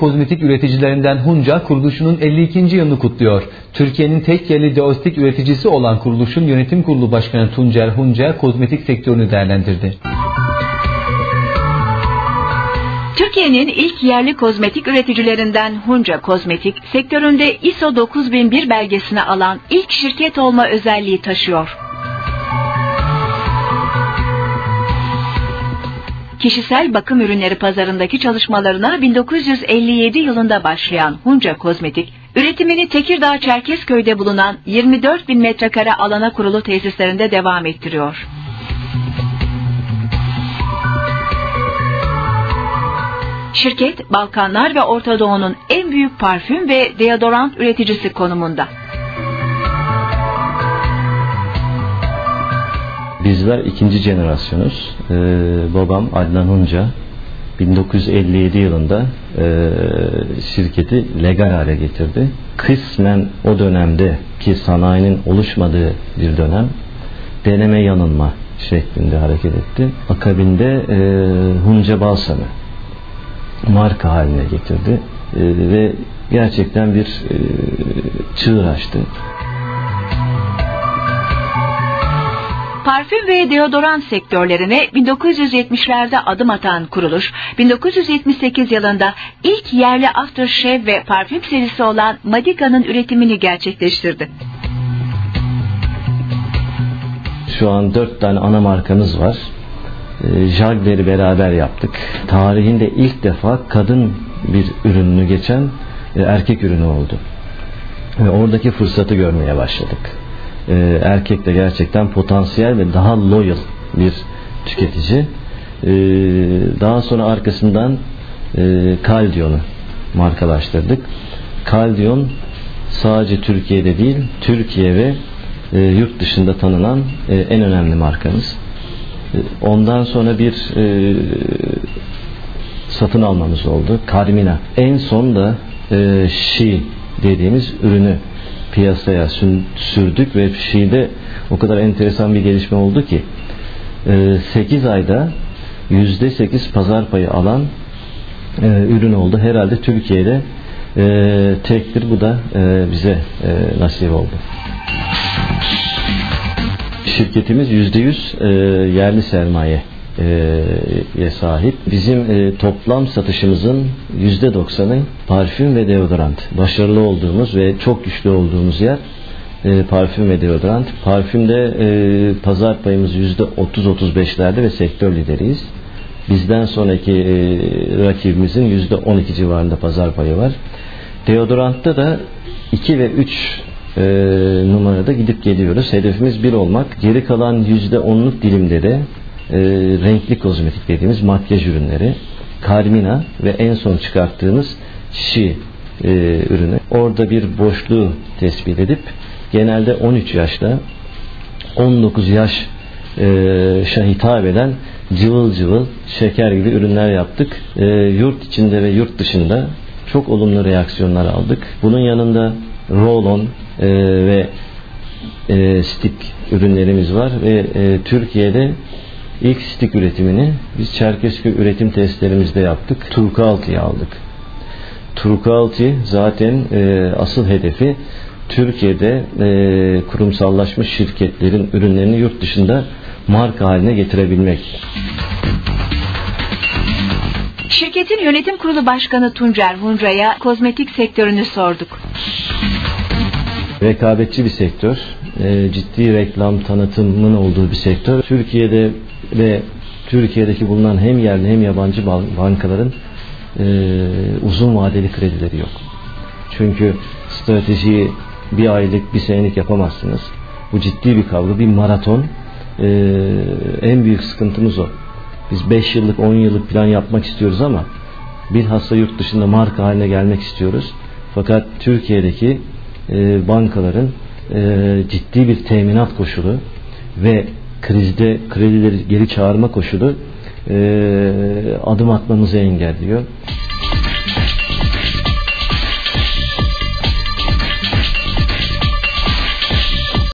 Kozmetik üreticilerinden Hunca kuruluşunun 52. yılını kutluyor. Türkiye'nin tek yerli deostik üreticisi olan kuruluşun yönetim kurulu başkanı Tuncer Hunca kozmetik sektörünü değerlendirdi. Türkiye'nin ilk yerli kozmetik üreticilerinden Hunca Kozmetik, sektöründe ISO 9001 belgesini alan ilk şirket olma özelliği taşıyor. Kişisel bakım ürünleri pazarındaki çalışmalarına 1957 yılında başlayan Hunca Kozmetik, üretimini Tekirdağ Çerkezköy'de bulunan 24 bin metrekare alana kurulu tesislerinde devam ettiriyor. Şirket, Balkanlar ve Orta Doğu'nun en büyük parfüm ve deodorant üreticisi konumunda. Bizler ikinci jenerasyonuz. Ee, babam Adnan Hunca 1957 yılında e, şirketi legal hale getirdi. Kısmen o dönemde ki sanayinin oluşmadığı bir dönem deneme yanılma şeklinde hareket etti. Akabinde e, Hunca Balsamı marka haline getirdi e, ve gerçekten bir e, çığır açtı. Parfüm ve deodorant sektörlerine 1970'lerde adım atan kuruluş, 1978 yılında ilk yerli aftershave ve parfüm serisi olan Madica'nın üretimini gerçekleştirdi. Şu an dört tane ana markamız var. E, Jagler'i beraber yaptık. Tarihinde ilk defa kadın bir ürününü geçen e, erkek ürünü oldu. Ve oradaki fırsatı görmeye başladık. E, erkek de gerçekten potansiyel ve daha loyal bir tüketici. Daha sonra arkasından Caldion'u markalaştırdık. Caldion sadece Türkiye'de değil, Türkiye ve yurt dışında tanınan en önemli markamız. Ondan sonra bir e, satın almamız oldu. Carmina. En son da e, Şi dediğimiz ürünü piyasaya sürdük ve Şi'de o kadar enteresan bir gelişme oldu ki e, 8 ayda %8 pazar payı alan e, ürün oldu. Herhalde Türkiye'de e, tektir bu da e, bize e, nasip oldu. Şirketimiz %100 e, yerli sermaye e, sahip. Bizim e, toplam satışımızın %90'ı parfüm ve deodorant. Başarılı olduğumuz ve çok güçlü olduğumuz yer e, parfüm ve deodorant. Parfümde e, pazar payımız %30-35'lerde ve sektör lideriyiz. Bizden sonraki e, rakibimizin %12 civarında pazar payı var. Deodorantta da 2 ve 3 e, numarada gidip geliyoruz. Hedefimiz bir olmak. Geri kalan yüzde onluk dilimde de e, renkli kozmetik dediğimiz makyaj ürünleri, Carmina ve en son çıkarttığımız Şi e, ürünü. Orada bir boşluğu tespit edip genelde 13 yaşla 19 yaş e, hitap eden cıvıl cıvıl şeker gibi ürünler yaptık. E, yurt içinde ve yurt dışında çok olumlu reaksiyonlar aldık. Bunun yanında roll-on e, ve e, stick ürünlerimiz var ve e, Türkiye'de ilk stick üretimini biz Çerkezköy üretim testlerimizde yaptık. Turkualtı'yı aldık. Turkualtı zaten e, asıl hedefi Türkiye'de e, kurumsallaşmış şirketlerin ürünlerini yurt dışında marka haline getirebilmek. Şirketin yönetim kurulu başkanı Tuncer Hunca'ya kozmetik sektörünü sorduk. Rekabetçi bir sektör, e, ciddi reklam tanıtımının olduğu bir sektör. Türkiye'de ve Türkiye'deki bulunan hem yerli hem yabancı bankaların e, uzun vadeli kredileri yok. Çünkü stratejiyi bir aylık, bir senelik yapamazsınız. Bu ciddi bir kavga, bir maraton. E, en büyük sıkıntımız o. Biz 5 yıllık, 10 yıllık plan yapmak istiyoruz ama bilhassa yurt dışında marka haline gelmek istiyoruz. Fakat Türkiye'deki e, bankaların e, ciddi bir teminat koşulu ve krizde kredileri geri çağırma koşulu e, adım atmamızı engelliyor.